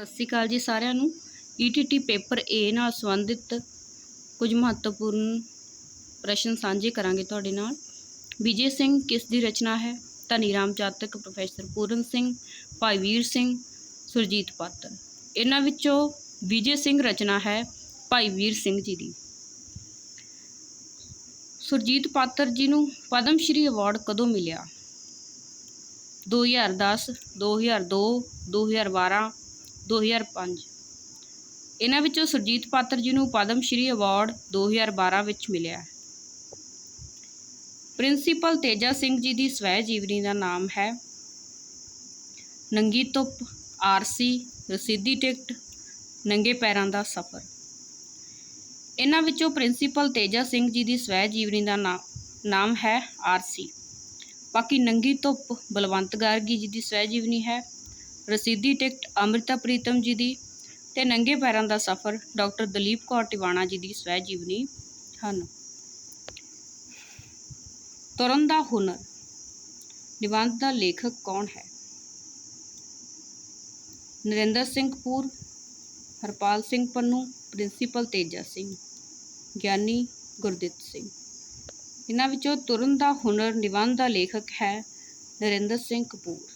ਸਤਿ ਸ਼੍ਰੀ ਅਕਾਲ ਜੀ ਸਾਰਿਆਂ ਨੂੰ। ਈਟੀਟੀ ਪੇਪਰ A ਨਾਲ ਸੰਬੰਧਿਤ ਕੁਝ ਮਹੱਤਵਪੂਰਨ ਪ੍ਰਸ਼ਨ ਸਾਂਝੇ ਕਰਾਂਗੇ ਤੁਹਾਡੇ ਨਾਲ। ਵਿਜੇ ਸਿੰਘ ਕਿਸ ਦੀ ਰਚਨਾ ਹੈ? ਧਨੀ ਰਾਮ ਚਾਤਕ ਪ੍ਰੋਫੈਸਰ ਪੂਰਨ ਸਿੰਘ, ਭਾਈ ਵੀਰ ਸਿੰਘ, ਸੁਰਜੀਤ ਪਾਤਰ। ਇਹਨਾਂ ਵਿੱਚੋਂ ਵਿਜੇ ਸਿੰਘ ਰਚਨਾ ਹੈ, ਭਾਈ ਵੀਰ ਸਿੰਘ ਜੀ ਦੀ। ਸੁਰਜੀਤ ਪਾਤਰ ਜੀ ਨੂੰ ਪਦਮ ਸ਼੍ਰੀ ਅਵਾਰਡ ਕਦੋਂ ਮਿਲਿਆ? 2010 2002 2012 2005 ਇਹਨਾਂ ਵਿੱਚੋਂ ਸੁਰਜੀਤ ਪਾਤਰ ਜੀ ਨੂੰ ਪਦਮ ਸ਼੍ਰੀ ਅਵਾਰਡ 2012 ਵਿੱਚ ਮਿਲਿਆ ਪ੍ਰਿੰਸੀਪਲ ਤੇਜਾ ਸਿੰਘ ਜੀ ਦੀ ਸਵੈ ਜੀਵਨੀ ਦਾ ਨਾਮ ਹੈ। ਨੰਗੀ ਧੁੱਪ, ਆਰਸੀ, ਰਸੀਦੀ ਟਿਕਟ, ਨੰਗੇ ਪੈਰਾਂ ਦਾ ਸਫ਼ਰ। ਇਹਨਾਂ ਵਿੱਚੋਂ ਪ੍ਰਿੰਸੀਪਲ ਤੇਜਾ ਸਿੰਘ ਜੀ ਦੀ ਸਵੈ ਜੀਵਨੀ ਦਾ ਨਾ- ਨਾਮ ਹੈ ਆਰਸੀ। ਬਾਕੀ ਨੰਗੀ ਧੁੱਪ, ਬਲਵੰਤ ਗਾਰਗੀ ਜੀ ਦੀ ਸਵੈ ਜੀਵਨੀ ਹੈ। ਰਸੀਦੀ ਟਿਕਟ ਅੰਮ੍ਰਿਤਾ ਪ੍ਰੀਤਮ ਜੀ ਦੀ ਤੇ ਨੰਗੇ ਪੈਰਾਂ ਦਾ ਸਫ਼ਰ ਡਾਕਟਰ ਦਲੀਪ ਕੌਰ ਟਿਵਾਣਾ ਜੀ ਦੀ ਸਵੈ ਜੀਵਨੀ ਹਨ। ਤੁਰਨ ਦਾ ਹੁਨਰ ਨਿਬੰਧ ਦਾ ਲੇਖਕ ਕੌਣ ਹੈ? ਨਰਿੰਦਰ ਸਿੰਘ ਕਪੂਰ ਹਰਪਾਲ ਸਿੰਘ ਪੰਨੂ, ਪ੍ਰਿੰਸੀਪਲ ਤੇਜਾ ਸਿੰਘ, ਗਿਆਨੀ ਗੁਰਦਿੱਤ ਸਿੰਘ। ਇਹਨਾਂ ਵਿੱਚੋਂ ਤੁਰਨ ਦਾ ਹੁਨਰ ਨਿਬੰਧ ਦਾ ਲੇਖਕ ਹੈ ਨਰਿੰਦਰ ਸਿੰਘ ਕਪੂਰ